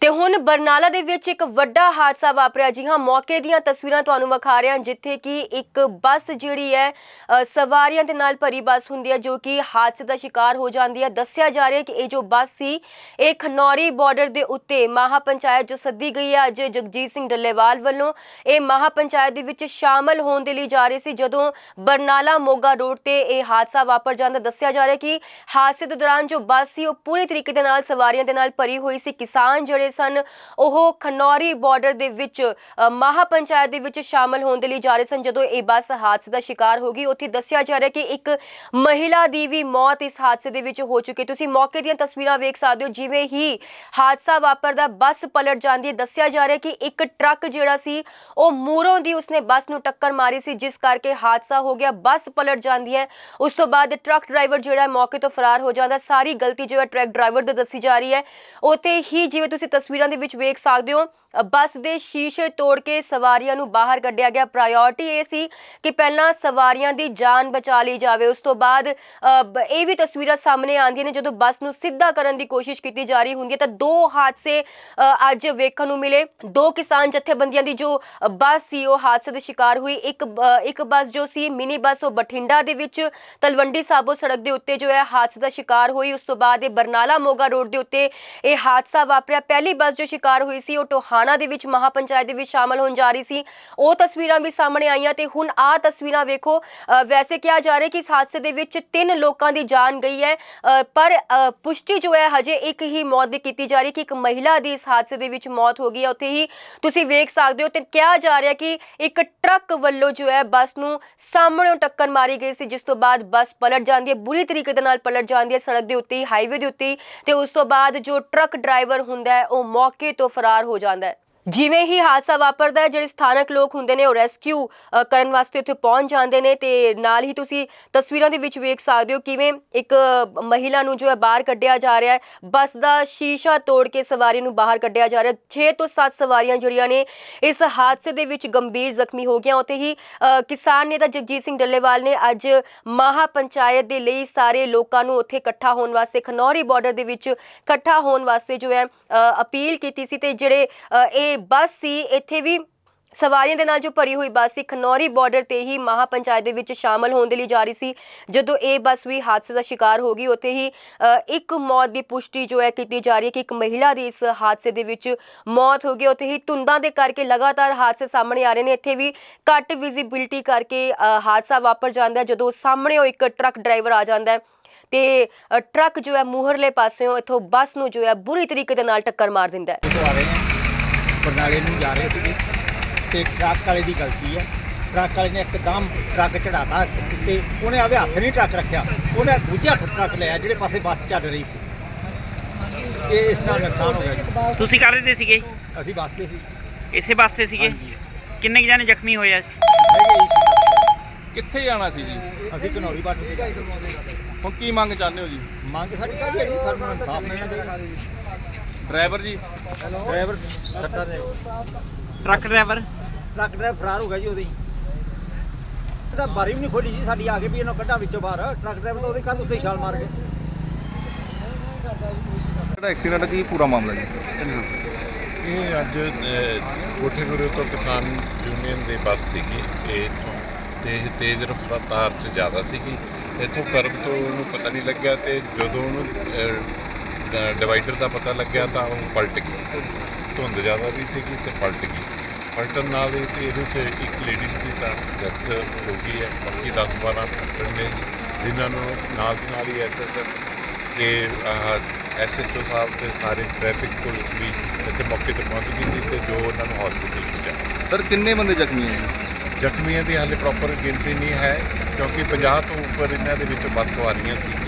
ਤੇ ਹੁਣ ਬਰਨਾਲਾ ਦੇ ਵਿੱਚ ਇੱਕ ਵੱਡਾ ਹਾਦਸਾ ਵਾਪਰਿਆ। ਜੀ ਹਾਂ ਮੌਕੇ ਦੀਆਂ ਤਸਵੀਰਾਂ ਤੁਹਾਨੂੰ ਵਿਖਾ ਰਹੇ ਹਾਂ ਜਿੱਥੇ ਕਿ ਇੱਕ ਬੱਸ ਜਿਹੜੀ ਹੈ ਅ, ਸਵਾਰੀਆਂ ਦੇ ਨਾਲ ਭਰੀ ਬੱਸ ਹੁੰਦੀ ਹੈ ਜੋ ਕਿ ਹਾਦਸੇ ਦਾ ਸ਼ਿਕਾਰ ਹੋ ਜਾਂਦੀ ਹੈ। ਦੱਸਿਆ ਜਾ ਰਿਹਾ ਹੈ ਕਿ ਇਹ ਜੋ ਬੱਸ ਸੀ ਇਹ ਖਨੌਰੀ ਬਾਰਡਰ ਦੇ ਉੱਤੇ ਮਹਾ ਪੰਚਾਇਤ ਜੋ ਸੱਦੀ ਗਈ ਹੈ ਅੱਜ ਜਗਜੀਤ ਸਿੰਘ ਡੱਲੇਵਾਲ ਵੱਲੋਂ ਇਹ ਮਹਾ ਪੰਚਾਇਤ ਦੇ ਵਿੱਚ ਸ਼ਾਮਲ ਹੋਣ ਦੇ ਲਈ ਜਾ ਰਹੀ ਸੀ ਜਦੋਂ ਬਰਨਾਲਾ ਮੋਗਾ ਰੋਡ ਤੇ ਇਹ ਹਾਦਸਾ ਵਾਪਰ ਜਾਂਦਾ। ਦੱਸਿਆ ਜਾ ਰਿਹਾ ਹੈ ਕਿ ਹਾਦਸੇ ਦੇ ਦੌਰਾਨ ਜੋ ਬੱਸ ਸੀ ਉਹ ਪੂਰੀ ਤਰੀਕੇ ਦੇ ਨਾਲ ਸਵਾਰੀਆਂ ਦੇ ਨਾਲ ਭਰੀ ਹੋਈ ਸੀ। ਕਿਸਾਨ ਜਿਹੜੇ ਸਨ। ਉਹ ਖਨੌਰੀ ਬਾਰਡਰ ਦੇ ਵਿੱਚ ਅ, ਮਹਾ ਪੰਚਾਇਤ ਦੇ ਵਿੱਚ ਸ਼ਾਮਲ ਹੋਣ ਦੇ ਲਈ ਜਾ ਰਹੇ ਸਨ। ਜਦੋਂ ਇਹ ਬੱਸ ਹਾਦਸੇ ਦਾ ਸ਼ਿਕਾਰ ਹੋ ਗਈ ਉੱਥੇ ਦੱਸਿਆ ਜਾ ਰਿਹਾ ਕਿ ਇੱਕ ਮਹਿਲਾ ਦੀ ਵੀ ਮੌਤ ਇਸ ਹਾਦਸੇ ਦੇ ਵਿੱਚ ਹੋ ਚੁੱਕੀ ਤੁਸੀਂ ਮੌਕੇ ਦੀਆਂ ਤਸਵੀਰਾਂ ਵੇਖ ਸਕਦੇ ਹੋ ਜਿਵੇਂ ਹੀ ਹਾਦਸਾ ਵਾਪਰਦਾ ਬੱਸ ਪਲਟ ਜਾਂਦੀ ਹੈ। ਦੱਸਿਆ ਜਾ ਰਿਹਾ ਕਿ ਇੱਕ ਟਰੱਕ ਜਿਹੜਾ ਸੀ ਉਹ ਮੂਰੋਂ ਦੀ ਉਸਨੇ ਬੱਸ ਨੂੰ ਟੱਕਰ ਮਾਰੀ ਸੀ ਜਿਸ ਕਰਕੇ ਹਾਦਸਾ ਹੋ ਗਿਆ। ਬੱਸ ਪਲਟ ਜਾਂਦੀ ਹੈ। ਉਸ ਤੋਂ ਬਾਅਦ ਟਰੱਕ ਡਰਾਈਵਰ ਜਿਹੜਾ ਮੌਕੇ ਤੋਂ ਫਰਾਰ ਹੋ ਜਾਂਦਾ। ਸਾਰੀ ਗਲਤੀ ਜੋ ਹੈ ਟਰੱਕ ਡਰਾਈਵਰ ਦੀ ਦੱਸੀ ਜਾ ਰਹੀ ਹੈ। ਉੱਥੇ ਹੀ ਜਿਵੇਂ ਤੁਸੀਂ ਤਸਵੀਰਾਂ ਦੇ ਵਿੱਚ ਵੇਖ ਸਕਦੇ ਹੋ ਬੱਸ ਦੇ ਸ਼ੀਸ਼ੇ ਤੋੜ ਕੇ ਸਵਾਰੀਆਂ ਨੂੰ ਬਾਹਰ ਕੱਢਿਆ ਗਿਆ। ਪ੍ਰਾਇੋਰਟੀ ਇਹ ਸੀ ਕਿ ਪਹਿਲਾਂ ਸਵਾਰੀਆਂ ਦੀ ਜਾਨ ਬਚਾ ਲਈ ਜਾਵੇ। ਉਸ ਤੋਂ ਬਾਅਦ ਇਹ ਵੀ ਤਸਵੀਰਾਂ ਸਾਹਮਣੇ ਆਉਂਦੀਆਂ ਨੇ, ਜਦੋਂ ਬੱਸ ਨੂੰ ਸਿੱਧਾ ਕਰਨ ਦੀ ਕੋਸ਼ਿਸ਼ ਕੀਤੀ ਜਾ ਰਹੀ ਹੁੰਦੀ ਹੈ, ਤਾਂ ਦੋ ਹਾਦਸੇ ਅੱਜ ਵੇਖਣ ਨੂੰ ਮਿਲੇ। ਦੋ ਕਿਸਾਨ ਜਥੇਬੰਦੀਆਂ ਦੀ ਜੋ ਬੱਸ ਸੀ, ਉਹ ਹਾਦਸੇ ਦੇ ਸ਼ਿਕਾਰ ਹੋਈ। ਇੱਕ ਇੱਕ ਬੱਸ ਜੋ ਸੀ, ਮਿਨੀ ਬੱਸ, ਉਹ ਬਠਿੰਡਾ ਦੇ ਵਿੱਚ ਤਲਵੰਡੀ ਸਾਬੋ ਸੜਕ ਦੇ ਉੱਤੇ ਜੋ ਹੈ, ਹਾਦਸੇ ਦਾ ਸ਼ਿਕਾਰ ਹੋਈ। ਉਸ ਤੋਂ ਬਾਅਦ ਇਹ ਬਰਨਾਲਾ ਮੋਗਾ ਰੋਡ ਦੇ ਉੱਤੇ ਇਹ ਹਾਦਸਾ ਵਾਪਰਿਆ। ਪਹਿਲੀ ਬੱਸ ਜੋ ਸ਼ਿਕਾਰ ਹੋਈ ਸੀ, ਉਹ ਟੋਹਾਣਾ ਦੇ ਵਿੱਚ ਮਹਾ ਪੰਚਾਇਤ ਦੇ ਵਿੱਚ ਸ਼ਾਮਲ ਹੋਣ ਜਾ ਰਹੀ ਸੀ। ਉਹ ਤਸਵੀਰਾਂ ਵੀ ਸਾਹਮਣੇ ਆਈਆਂ ਤੇ ਹੁਣ ਆਹ ਤਸਵੀਰਾਂ ਵੇਖੋ ਵੈਸੇ ਕਿਹਾ ਜਾ ਰਿਹਾ ਕਿ ਇਸ ਹਾਦਸੇ ਦੇ ਵਿੱਚ ਤਿੰਨ ਲੋਕਾਂ ਦੀ ਜਾਨ ਗਈ ਹੈ ਪਰ ਪੁਸ਼ਟੀ ਜੋ ਹੈ ਹਜੇ ਇੱਕ ਹੀ ਮੌਤ ਦੀ ਕੀਤੀ ਜਾ ਰਹੀ ਕਿ ਇੱਕ ਮਹਿਲਾ ਦੀ ਇਸ ਹਾਦਸੇ ਦੇ ਵਿੱਚ ਮੌਤ ਹੋ ਗਈ ਹੈ। ਉੱਥੇ ਹੀ ਤੁਸੀਂ ਵੇਖ ਸਕਦੇ ਹੋ ਤੇ ਕਿਹਾ ਜਾ ਰਿਹਾ ਕਿ ਇੱਕ ਟਰੱਕ ਵੱਲੋਂ ਜੋ ਹੈ ਬੱਸ ਨੂੰ ਸਾਹਮਣੋਂ ਟੱਕਰ ਮਾਰੀ ਗਈ ਸੀ, ਜਿਸ ਤੋਂ ਬਾਅਦ ਬੱਸ ਪਲਟ ਜਾਂਦੀ ਹੈ, ਬੁਰੀ ਤਰੀਕੇ ਦੇ ਨਾਲ ਪਲਟ ਜਾਂਦੀ ਹੈ, ਸੜਕ ਦੇ ਉੱਤੇ ਹਾਈਵੇ ਦੇ ਉੱਤੇ ਤੇ ਉਸ ਤੋਂ ਬਾਅਦ ਜੋ ਟਰੱਕ ਡਰਾਈਵਰ ਹੁੰਦਾ ਹੈ, ਉਹ ਮੌਕੇ ਤੋਂ ਫਰਾਰ ਹੋ ਜਾਂਦਾ ਹੈ। ਜਿਵੇਂ ਹੀ ਹਾਦਸਾ ਵਾਪਰਦਾ ਹੈ ਜਿਹੜੇ ਸਥਾਨਕ ਲੋਕ ਹੁੰਦੇ ਨੇ ਉਹ ਰੈਸਕਿਊ ਅ, ਕਰਨ ਵਾਸਤੇ ਉੱਥੇ ਪਹੁੰਚ ਜਾਂਦੇ ਨੇ ਤੇ ਨਾਲ ਹੀ ਤੁਸੀਂ ਤਸਵੀਰਾਂ ਦੇ ਵਿੱਚ ਵੇਖ ਸਕਦੇ ਹੋ ਕਿਵੇਂ ਇੱਕ ਅ, ਮਹਿਲਾ ਨੂੰ ਜੋ ਹੈ ਬਾਹਰ ਕੱਢਿਆ ਜਾ ਰਿਹਾ ਹੈ। ਬੱਸ ਦਾ ਸ਼ੀਸ਼ਾ ਤੋੜ ਕੇ ਸਵਾਰੀ ਨੂੰ ਬਾਹਰ ਕੱਢਿਆ ਜਾ ਰਿਹਾ 6 ਤੋਂ 7 ਸਵਾਰੀਆਂ ਜਿਹੜੀਆਂ ਨੇ ਇਸ ਹਾਦਸੇ ਦੇ ਵਿੱਚ ਗੰਭੀਰ ਜ਼ਖਮੀ ਹੋ ਗਈਆਂ। ਉੱਥੇ ਹੀ ਅ, ਕਿਸਾਨ ਨੇਤਾ ਜਗਜੀਤ ਸਿੰਘ ਡੱਲੇਵਾਲ ਨੇ ਅੱਜ ਮਹਾ ਪੰਚਾਇਤ ਦੇ ਲਈ ਸਾਰੇ ਲੋਕਾਂ ਨੂੰ ਉੱਥੇ ਇਕੱਠਾ ਹੋਣ ਵਾਸਤੇ ਖਨੌਰੀ ਬਾਰਡਰ ਦੇ ਵਿੱਚ ਇਕੱਠਾ ਹੋਣ ਵਾਸਤੇ ਜੋ ਹੈ ਅ, ਅਪੀਲ ਕੀਤੀ ਸੀ ਤੇ ਜਿਹੜੇ ਅ, ਇਹ ਬੱਸ ਸੀ ਇੱਥੇ ਵੀ ਸਵਾਰੀਆਂ ਦੇ ਨਾਲ ਜੋ ਭਰੀ ਹੋਈ ਬੱਸ ਸੀ ਖਨੌਰੀ ਬਾਰਡਰ ਤੇ ਹੀ ਮਹਾ ਪੰਚਾਇਤ ਦੇ ਵਿੱਚ ਸ਼ਾਮਲ ਹੋਣ ਦੇ ਲਈ ਜਾ ਰਹੀ ਸੀ। ਜਦੋਂ ਇਹ ਬੱਸ ਵੀ ਹਾਦਸੇ ਦਾ ਸ਼ਿਕਾਰ ਹੋ ਗਈ ਉੱਥੇ ਹੀ ਇੱਕ ਮੌਤ ਦੀ ਪੁਸ਼ਟੀ ਜੋ ਹੈ ਕੀਤੀ ਜਾ ਰਹੀ ਹੈ ਕਿ ਇੱਕ ਮਹਿਲਾ ਦੀ ਇਸ ਹਾਦਸੇ ਦੇ ਵਿੱਚ ਮੌਤ ਹੋ ਗਈ। ਉੱਥੇ ਹੀ ਧੁੰਦਾਂ ਦੇ ਕਰਕੇ ਲਗਾਤਾਰ ਹਾਦਸੇ ਸਾਹਮਣੇ ਆ ਰਹੇ ਨੇ। ਇੱਥੇ ਵੀ ਘੱਟ ਵਿਜ਼ਿਬਿਲਟੀ ਕਰਕੇ ਅ, ਹਾਦਸਾ ਵਾਪਰ ਜਾਂਦਾ ਜਦੋਂ ਸਾਹਮਣੇ ਉਹ ਇੱਕ ਟਰੱਕ ਡਰਾਈਵਰ ਆ ਜਾਂਦਾ ਹੈ ਤੇ ਟਰੱਕ ਜੋ ਹੈ ਮੂਹਰਲੇ ਪਾਸਿਓਂ ਇੱਥੋਂ ਬੱਸ ਨੂੰ ਜੋ ਹੈ ਬੁਰੀ ਤਰੀਕੇ ਦੇ ਨਾਲ ਟੱਕਰ ਮਾਰ ਦਿੰਦਾ ਹੈ। ਬਰਨਾਲੇ ਨੂੰ ਜਾ ਰਹੇ ਸੀਗੇ ਤੇ ਟਰੱਕ ਵਾਲੇ ਦੀ ਗਲਤੀ ਹੈ। ਟਰੱਕ ਵਾਲੇ ਨੇ ਇੱਕਦਮ ਟਰੱਕ ਚੜਾਤਾ ਤੇ ਉਹਨੇ ਆਪਦੇ ਹੱਥ ਨਹੀਂ ਟਰੱਕ ਰੱਖਿਆ। ਉਹਨੇ ਦੂਜੇ ਹੱਥ ਟਰੱਕ ਲਿਆ ਜਿਹੜੇ ਪਾਸੇ ਬੱਸ ਚੱਲ ਰਹੀ ਸੀ। ਇਹ ਇਸ ਨਾਲ ਨੁਕਸਾਨ ਹੋ ਗਿਆ ਜੀ। ਤੁਸੀਂ ਕਰ ਰਹੇ ਤੇ ਸੀਗੇ? ਅਸੀਂ ਬੱਸ ਤੇ ਸੀ। ਇਸੇ ਵਾਸਤੇ ਸੀਗੇ? ਹਾਂਜੀ। ਕਿੰਨੇ ਕੁ ਜਾਨੇ ਜ਼ਖਮੀ ਹੋਏ ਆ ਹੈਗੇ ਜੀ। ਕਿੱਥੇ ਜਾਣਾ ਸੀ ਜੀ? ਅਸੀਂ ਘਨੌਰੀ ਬੱਟ ਤੇ ਹੁਣ ਕੀ ਮੰਗ ਚਾਹੁੰਦੇ ਹੋ ਜੀ? ਮੰਗ ਸਾਡੀ ਕਾਹਦੀ ਹੈ ਜੀ? ਸਾਨੂੰ ਇਨਸਾਫ ਮਿਲਣਾ ਚਾਹੀਦਾ। ਡਰਾਈਵਰ ਜੀ? ਡਰਾਈਵਰ ਸੱਟਾ ਦੇ। Truck driver? ਟਰੱਕ ਡਰਾਈਵਰ ਫਰਾਰ ਹੋ ਗਿਆ ਜੀ ਉਹਦੇ। ਹੀ ਇਹਦਾ ਬਾਰੀ ਵੀ ਨਹੀਂ ਖੋਲੀ ਜੀ ਸਾਡੀ ਆ ਕੇ ਵੀ ਇਹਨਾਂ ਕੱਢਾਂ ਵਿੱਚੋਂ ਬਾਹਰ। ਟਰੱਕ ਡਰਾਈਵਰ ਤਾਂ ਉਹਦੇ ਕੱਲ ਉੱਤੇ ਛਾਲ ਮਾਰ ਗਏ। ਜਿਹੜਾ ਐਕਸੀਡੈਂਟ ਕੀ ਪੂਰਾ ਮਾਮਲਾ ਜੀ? ਇਹ ਅੱਜ ਕੋਠੇ ਗੁਰੂ ਤੋਂ ਕਿਸਾਨ ਯੂਨੀਅਨ ਦੀ ਬੱਸ ਸੀਗੀ। ਇਹ ਇੱਥੋਂ ਤੇ ਇਹ ਤੇਜ਼ ਰਫ਼ਤਾਰ 'ਚ ਜ਼ਿਆਦਾ ਸੀਗੀ। ਇੱਥੋਂ ਕਰਬ ਤੋਂ ਉਹਨੂੰ ਪਤਾ ਨਹੀਂ ਲੱਗਿਆ ਤੇ ਜਦੋਂ ਉਹਨੂੰ ਡਿਵਾਈਡਰ ਦਾ ਪਤਾ ਲੱਗਿਆ ਤਾਂ ਉਹ ਪਲਟ ਗਈ। ਧੁੰਦ ਜ਼ਿਆਦਾ ਵੀ ਸੀਗੀ ਤੇ ਪਲਟ ਗਈ। ਪਲਟਣ ਨਾਲ ਹੀ ਤੇ ਇਹਦੇ 'ਚ ਇੱਕ ਲੇਡੀਜ਼ ਦੀ ਤਾਂ ਡੈਥ ਹੋ ਗਈ ਹੈ। ਬਾਕੀ 10 12 ਪਲਟਣ ਨੇ ਜਿਨ੍ਹਾਂ ਨੂੰ ਨਾਲ ਦੀ ਨਾਲ ਹੀ ਐਸਐਸਐਫ ਤੇ ਐਸਐਚਓ ਸਾਹਿਬ ਤੇ ਸਾਰੇ ਟ੍ਰੈਫਿਕ ਪੁਲਿਸ ਵੀ ਇੱਥੇ ਮੌਕੇ ਤੇ ਪਹੁੰਚ ਗਈ ਸੀ ਤੇ ਜੋ ਉਹਨਾਂ ਨੂੰ ਹਸਪੀਟਲ ਪਹੁੰਚਾਇਆ ਸਰ ਕਿੰਨੇ ਬੰਦੇ ਜ਼ਖਮੀ ਹੈ ਜੀ ਜ਼ਖਮੀਆਂ ਦੀ ਹਾਲੇ ਪ੍ਰੋਪਰ ਗਿਣਤੀ ਨਹੀਂ ਹੈ ਕਿਉਂਕਿ 50 ਤੋਂ ਉੱਪਰ ਇਹਨਾਂ ਦੇ ਵਿੱਚ ਬੱਸ ਸਵਾਰੀਆਂ ਸੀਗੀਆਂ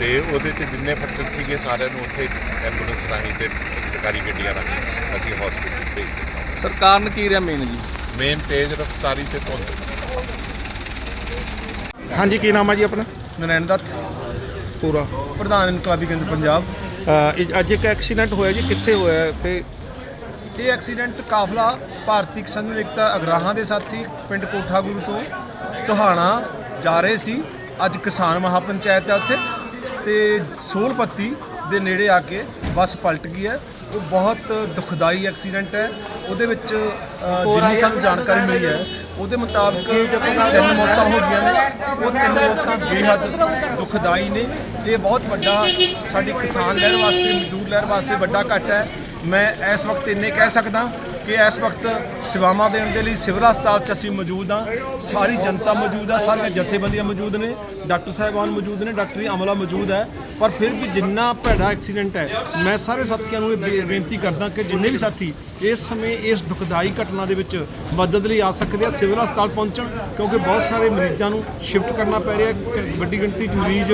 ਤੇ ਉਹਦੇ ਤੇ ਜਿੰਨੇ ਫੱਟੜ ਸੀਗੇ ਸਾਰਿਆਂ ਨੂੰ ਉੱਥੇ ਐਂਬੂਲੈਂਸ ਰਾਹੀਂ ਤੇ ਸਰਕਾਰੀ ਗੱਡੀਆਂ ਰਾਹੀਂ ਅਸੀਂ ਹਸਪੀਟਲ ਭੇਜ ਦਿੱਤਾ। ਸਰ ਕਾਰਨ ਕੀ ਰਿਹਾ ਮੇਨ ਜੀ? ਮੇਨ ਤੇਜ਼ ਰਫ਼ਤਾਰੀ ਤੇ ਧੁੰਦ। ਹਾਂਜੀ ਕੀ ਨਾਮ ਹੈ ਜੀ ਆਪਣਾ? ਨਰੈਣ ਦੱਤ। ਪੂਰਾ। ਪ੍ਰਧਾਨ ਇਨਕਲਾਬੀ ਕੇਂਦਰ ਪੰਜਾਬ। ਅ, ਇਹ ਅੱਜ ਇੱਕ ਐਕਸੀਡੈਂਟ ਹੋਇਆ ਜੀ ਕਿੱਥੇ ਹੋਇਆ ਹੈ? ਤੇ ਇਹ ਐਕਸੀਡੈਂਟ ਕਾਫਲਾ ਭਾਰਤੀ ਕਿਸਾਨ ਏਕਤਾ ਅਗਰਾਹਾਂ ਦੇ ਸਾਥੀ ਪਿੰਡ ਕੋਠਾ ਗੁਰੂ ਤੋਂ ਟੋਹਾਣਾ ਜਾ ਰਹੇ ਸੀ। ਅੱਜ ਕਿਸਾਨ ਮਹਾਪੰਚਾਇਤ ਹੈ ਉੱਥੇ। ਤੇ ਸੋਲਪੱਤੀ ਦੇ ਨੇੜੇ ਆ ਕੇ ਬੱਸ ਪਲਟ ਗਈ ਹੈ। ਉਹ ਬਹੁਤ ਦੁਖਦਾਈ ਐਕਸੀਡੈਂਟ ਹੈ। ਉਹਦੇ ਵਿੱਚ ਜਿੰਨੀ ਸਾਨੂੰ ਜਾਣਕਾਰੀ ਮਿਲੀ ਹੈ, ਉਹਦੇ ਮੁਤਾਬਕ ਤਿੰਨ ਮੌਤਾਂ ਹੋ ਗਈਆਂ ਨੇ। ਉਹ ਤਿੰਨ ਮੌਤਾਂ ਬੇਹੱਦ ਦੁਖਦਾਈ ਨੇ। ਇਹ ਬਹੁਤ ਵੱਡਾ ਸਾਡੀ ਕਿਸਾਨ ਲਹਿਰ ਵਾਸਤੇ, ਮਜ਼ਦੂਰ ਲਹਿਰ ਵਾਸਤੇ ਵੱਡਾ ਘਟ ਹੈ। ਮੈਂ ਇਸ ਵਕਤ ਇੰਨੇ ਕਹਿ ਸਕਦਾ ਕਿ ਇਸ ਵਕਤ ਸੇਵਾਵਾਂ ਦੇਣ ਦੇ ਲਈ ਸਿਵਲ ਹਸਪਤਾਲ 'ਚ ਅਸੀਂ ਮੌਜੂਦ ਹਾਂ। ਸਾਰੀ ਜਨਤਾ ਮੌਜੂਦ ਹੈ, ਸਾਰੀਆਂ ਜਥੇਬੰਦੀਆਂ ਮੌਜੂਦ ਨੇ, ਡਾਕਟਰ ਸਾਹਿਬਾਨ ਮੌਜੂਦ ਨੇ, ਡਾਕਟਰੀ ਅਮਲਾ ਮੌਜੂਦ ਹੈ। ਪਰ ਫਿਰ ਵੀ ਜਿੰਨਾ ਭੈੜਾ ਐਕਸੀਡੈਂਟ ਹੈ, ਮੈਂ ਸਾਰੇ ਸਾਥੀਆਂ ਨੂੰ ਇਹ ਬੇ- ਬੇਨਤੀ ਕਰਦਾ ਕਿ ਜਿੰਨੇ ਵੀ ਸਾਥੀ ਇਸ ਸਮੇਂ ਇਸ ਦੁਖਦਾਈ ਘਟਨਾ ਦੇ ਵਿੱਚ ਮਦਦ ਲਈ ਆ ਸਕਦੇ ਆ, ਸਿਵਲ ਹਸਪਤਾਲ ਪਹੁੰਚਣ, ਕਿਉਂਕਿ ਬਹੁਤ ਸਾਰੇ ਮਰੀਜ਼ਾਂ ਨੂੰ ਸ਼ਿਫਟ ਕਰਨਾ ਪੈ ਰਿਹਾ ਵੱਡੀ ਗਿਣਤੀ 'ਚ ਮਰੀਜ਼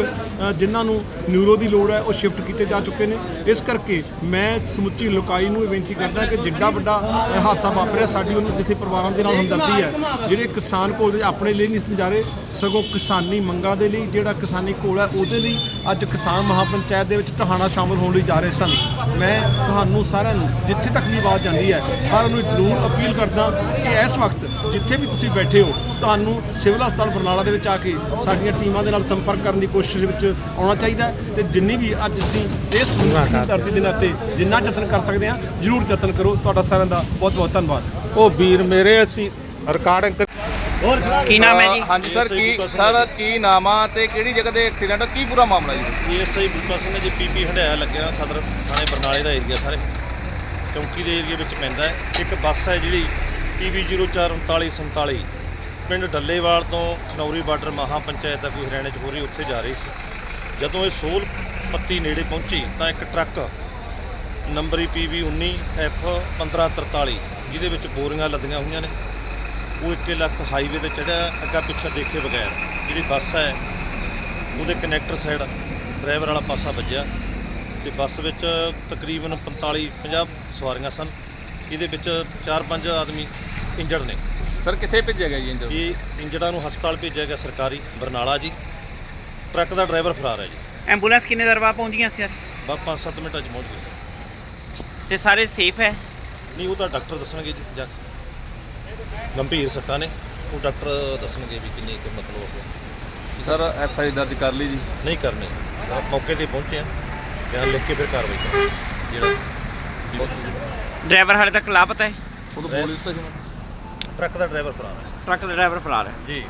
ਜਿਨ੍ਹਾਂ ਨੂੰ ਨਿਊਰੋ ਦੀ ਲੋੜ ਹੈ, ਉਹ ਸ਼ਿਫਟ ਕੀਤੇ ਜਾ ਚੁੱਕੇ ਨੇ। ਇਸ ਕਰਕੇ ਮੈਂ ਸਮੁੱਚੀ ਲੋਕਾਈ ਨੂੰ ਇਹ ਬੇਨਤੀ ਕਰਦਾ ਕਿ ਜਿੱਡਾ ਵੱਡਾ ਅ, ਹਾਦਸਾ ਵਾਪਰਿਆ। ਸਾਡੀ ਉਹਨੂੰ ਜਿੱਥੇ ਪਰਿਵਾਰਾਂ ਦੇ ਨਾਲ ਹਮਦਰਦੀ ਹੈ ਜਿਹੜੇ ਕਿਸਾਨ ਕੋਲ ਦੇ ਆਪਣੇ ਲਈ ਨਹੀਂ ਜਾ ਰਹੇ ਸਗੋਂ ਕਿਸਾਨੀ ਮੰਗਾਂ ਦੇ ਲਈ ਜਿਹੜਾ ਕਿਸਾਨੀ ਕੋਲ ਹੈ ਉਹਦੇ ਲਈ ਅੱਜ ਕਿਸਾਨ ਮਹਾਪੰਚਾਇਤ ਦੇ ਵਿੱਚ ਟਹਾਣਾ ਸ਼ਾਮਲ ਹੋਣ ਲਈ ਜਾ ਰਹੇ ਸਨ। ਮੈਂ ਤੁਹਾਨੂੰ ਸਾਰਿਆਂ ਨੂੰ ਜਿੱਥੇ ਤੱਕ ਵੀ ਆਵਾਜ਼ ਜਾਂਦੀ ਹੈ ਸਾਰਿਆਂ ਨੂੰ ਜ਼ਰੂਰ ਅਪੀਲ ਕਰਦਾ ਕਿ ਇਸ ਵਕਤ ਜਿੱਥੇ ਵੀ ਤੁਸੀਂ ਬੈਠੇ ਹੋ ਤੁਹਾਨੂੰ ਸਿਵਲ ਹਸਪਤਾਲ ਬਰਨਾਲਾ ਦੇ ਵਿੱਚ ਆ ਕੇ ਸਾਡੀਆਂ ਟੀਮਾਂ ਦੇ ਨਾਲ ਸੰਪਰਕ ਕਰਨ ਦੀ ਕੋਸ਼ਿਸ਼ ਵਿੱਚ ਆਉਣਾ ਚਾਹੀਦਾ ਤੇ ਜਿੰਨੀ ਵੀ ਅੱਜ ਅਸੀਂ ਇਸ ਮਨੁੱਖੀ ਧਰਤੀ ਦੇ ਨਾਤੇ ਜਿੰਨਾ ਯਤਨ ਕਰ ਸਕਦੇ ਹਾਂ ਜ਼ਰੂਰ ਯਤਨ ਕਰੋ। ਤੁਹਾਡਾ ਸਾਰਿਆਂ ਦਾ ਬਹੁਤ ਬਹੁਤ ਧੰਨਵਾਦ। ਉਹ ਵੀਰ ਮੇਰੇ ਅਸੀਂ ਰਿਕਾਰਡਿੰਗ ਕੀ ਨਾਮ ਹੈ ਜੀ? ਹਾਂਜੀ ਸਰ ਕੀ ਸਰ ਕੀ ਨਾਮ ਆ ਤੇ ਕਿਹੜੀ ਜਗ੍ਹਾ ਤੇ ਐਕਸੀਡੈਂਟ ਕੀ ਪੂਰਾ ਮਾਮਲਾ ਜੀ? ਏਐਸਆਈ ਬੂਟਾ ਸਿੰਘ ਜੀ ਪੀਪੀ ਹੰਡਿਆਇਆ ਲੱਗਿਆ ਸਦਰ ਥਾਣੇ ਬਰਨਾਲੇ ਦਾ ਏਰੀਆ ਸਾਰੇ। ਚੌਂਕੀ ਦੇ ਏਰੀਆ ਵਿੱਚ ਪੈਂਦਾ ਹੈ। ਇੱਕ ਬੱਸ ਹੈ ਜਿਹੜੀ ਪੀਬੀ 043947 ਪਿੰਡ ਡੱਲੇਵਾਲ ਤੋਂ ਖਨੌਰੀ ਬਾਰਡਰ ਮਹਾ ਪੰਚਾਇਤ ਦਾ ਕੋਈ ਹਰਿਆਣੇ ਚ ਹੋ ਰਹੀ ਉੱਥੇ ਜਾ ਰਹੀ ਸੀ। ਜਦੋਂ ਇਹ ਸੋਲ ਪੱਤੀ ਨੇੜੇ ਪਹੁੰਚੀ ਤਾਂ ਇੱਕ ਟਰੱਕ ਨੰਬਰੀ ਪੀਬੀ 19F 1543 ਜਿਹਦੇ ਵਿੱਚ ਬੋਰੀਆਂ ਲੱਦੀਆਂ ਹੋਈਆਂ ਨੇ। ਉਹ ਇੱਕੇ ਲੱਖ ਹਾਈਵੇ ਤੇ ਚੜਿਆ ਅੱਗਾ ਪਿੱਛੇ ਦੇਖੇ ਬਗੈਰ। ਜਿਹੜੀ ਬੱਸ ਹੈ ਉਹਦੇ ਕਨੈਕਟਰ ਸਾਈਡ ਡਰਾਈਵਰ ਵਾਲਾ ਪਾਸਾ ਵੱਜਿਆ। ਤੇ ਬੱਸ ਵਿੱਚ ਤਕਰੀਬਨ 45 50 ਸਵਾਰੀਆਂ ਸਨ। ਇਹਦੇ ਵਿੱਚ 4-5 ਆਦਮੀ ਇੰਜਰਡ ਨੇ। ਸਰ ਕਿੱਥੇ ਭੇਜਿਆ ਗਿਆ ਜੀ ਇੰਜਰ ਇਹ ਇੰਜਰਡਾਂ ਨੂੰ ਹਸਪਤਾਲ ਭੇਜਿਆ ਗਿਆ ਸਰਕਾਰੀ ਬਰਨਾਲਾ ਜੀ। ਟਰੱਕ ਦਾ ਡਰਾਈਵਰ ਫਰਾਰ ਹੈ ਜੀ। ਐਂਬੂਲੈਂਸ ਕਿੰਨੇ ਦਰ ਬਾਅਦ ਪਹੁੰਚੀਆਂ ਸੀ ਸਰ ਬਸ 5-7 ਮਿੰਟਾਂ 'ਚ ਪਹੁੰਚ ਸਰ ਤੇ ਸਾਰੇ ਸੇਫ ਹੈ। ਨਹੀਂ ਉਹ ਤਾਂ ਡਾਕਟਰ ਦੱਸਣਗੇ ਜੀ ਜਾ ਕੇ। ਗੰਭੀਰ ਸੱਟਾਂ ਨੇ ਉਹ ਡਾਕਟਰ ਦੱਸਣਗੇ ਵੀ ਕਿੰਨੀ ਕੁ ਮਤਲਬ ਉਹ ਸਰ ਐਫ ਆਈ ਦਰਜ ਕਰ ਲਈ ਜੀ। ਨਹੀਂ ਕਰਨੀ। ਤਾਂ ਮੌਕੇ ਤੇ ਪਹੁੰਚੇ ਆ ਬਿਆਨ ਲਿਖ ਕੇ ਫਿਰ ਕਾਰਵਾਈ ਕਰਾਂਗੇ। ਜਿਹੜਾ ਡਰਾਈਵਰ ਹਾਲੇ ਤੱਕ ਲਾਪਤਾ ਹੈ। ਉਹ ਤਾਂ ਬੋਲ ਦਿੱਤਾ ਸੀ ਮੈਂ ਟਰੱਕ ਦਾ ਡਰਾਈਵਰ ਫਰਾਰ ਹੈ। ਟਰੱਕ ਦਾ ਡਰਾਈਵਰ ਫਰਾਰ ਹੈ। ਜੀ।